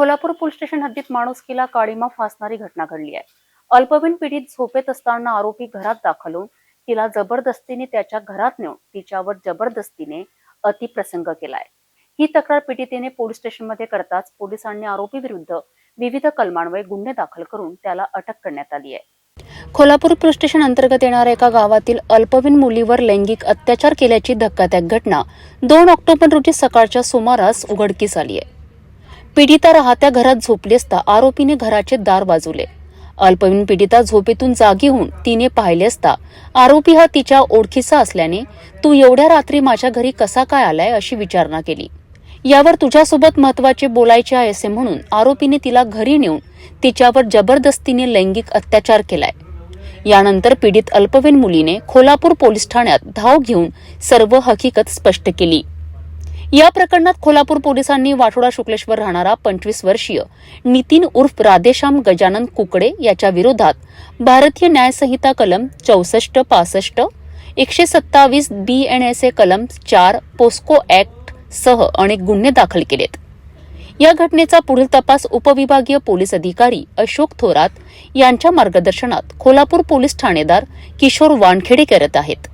Kolhapur police station हद्दीत माणुसकीला काळीमा फासणारी घटना घडली आहे. अल्पवयीन पिढीत झोपेत असताना आरोपी घरात दाखल होऊन तिला जबरदस्तीने त्याच्या घरात नेऊन तिच्यावर जबरदस्तीने अतिप्रसंग केलाय. ही तक्रार पीडितेने पोलीस स्टेशनमध्ये करताच पोलिसांनी आरोपी विरुद्ध विविध कलमांवर गुन्हे दाखल करून त्याला अटक करण्यात आली आहे. कोल्हापूर पोलीस स्टेशन अंतर्गत येणाऱ्या एका गावातील अल्पवयीन मुलीवर लैंगिक अत्याचार केल्याची धक्कादायक घटना दोन ऑक्टोबर रोजी सकाळच्या सुमारास उघडकीस आली आहे. पीडिता राहत्या घरात झोपली असता आरोपीने घराचे दार वाजवले अल्पवयीन पीडिता झोपेतून जागी होऊन तिने पाहिले असता आरोपी हा तिच्या ओळखीचा असल्याने तू एवढ्या रात्री माझ्या घरी कसा काय आलाय? अशी विचारणा केली. यावर तुझ्यासोबत महत्त्वाचे बोलायचे आहे असे म्हणून आरोपीने तिला घरी नेऊन तिच्यावर जबरदस्तीने लैंगिक अत्याचार केलाय. यानंतर पीडित अल्पवयीन मुलीने खोलापूर पोलीस ठाण्यात धाव घेऊन सर्व हकीकत स्पष्ट केली. या प्रकरणात खोलापूर पोलिसांनी वाठोडा शुक्लेश्वर राहणारा पंचवीस वर्षीय नितीन उर्फ राधेश्याम गजानन कुकडे याच्या विरोधात भारतीय न्यायसंहिता कलम चौसष्ट पासष्ट एकशे सत्तावीस बी एन एस ए कलम चार पोस्को ऍक्ट सह अनेक गुन्हे दाखल केलेत. या घटनेचा पुढील तपास उपविभागीय पोलीस अधिकारी अशोक थोरात यांच्या मार्गदर्शनात कोल्हापूर पोलीस ठाणेदार किशोर वानखेडे करत आहेत.